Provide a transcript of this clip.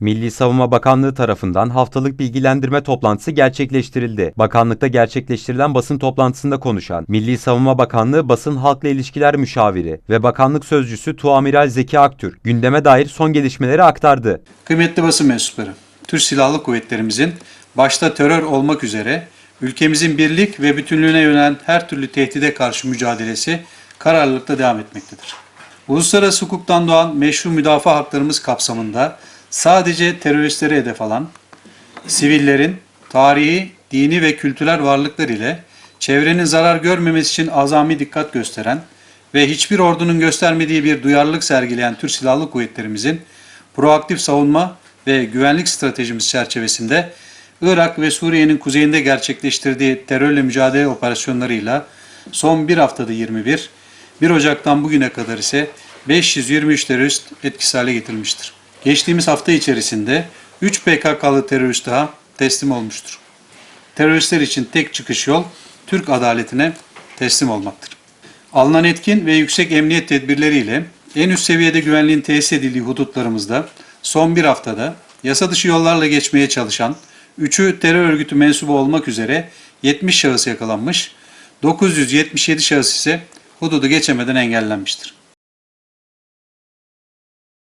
Milli Savunma Bakanlığı tarafından haftalık bilgilendirme toplantısı gerçekleştirildi. Bakanlıkta gerçekleştirilen basın toplantısında konuşan Milli Savunma Bakanlığı Basın Halkla İlişkiler Müşaviri ve Bakanlık Sözcüsü Tuamiral Zeki Aktürk gündeme dair son gelişmeleri aktardı. Kıymetli basın mensupları, Türk Silahlı Kuvvetlerimizin başta terör olmak üzere ülkemizin birlik ve bütünlüğüne yönelen her türlü tehdide karşı mücadelesi kararlılıkla devam etmektedir. Uluslararası hukuktan doğan meşru müdafaa haklarımız kapsamında sadece teröristlere hedef alan, sivillerin tarihi, dini ve kültürel varlıklar ile çevrenin zarar görmemesi için azami dikkat gösteren ve hiçbir ordunun göstermediği bir duyarlılık sergileyen Türk Silahlı Kuvvetlerimizin proaktif savunma ve güvenlik stratejimiz çerçevesinde Irak ve Suriye'nin kuzeyinde gerçekleştirdiği terörle mücadele operasyonlarıyla son bir haftada 21, 1 Ocak'tan bugüne kadar ise 523 terörist etkisiz hale getirilmiştir. Geçtiğimiz hafta içerisinde 3 PKK'lı terörist daha teslim olmuştur. Teröristler için tek çıkış yol Türk adaletine teslim olmaktır. Alınan etkin ve yüksek emniyet tedbirleriyle en üst seviyede güvenliğin tesis edildiği hudutlarımızda son bir haftada yasa dışı yollarla geçmeye çalışan 3'ü terör örgütü mensubu olmak üzere 70 şahıs yakalanmış, 977 şahıs ise hududu geçemeden engellenmiştir.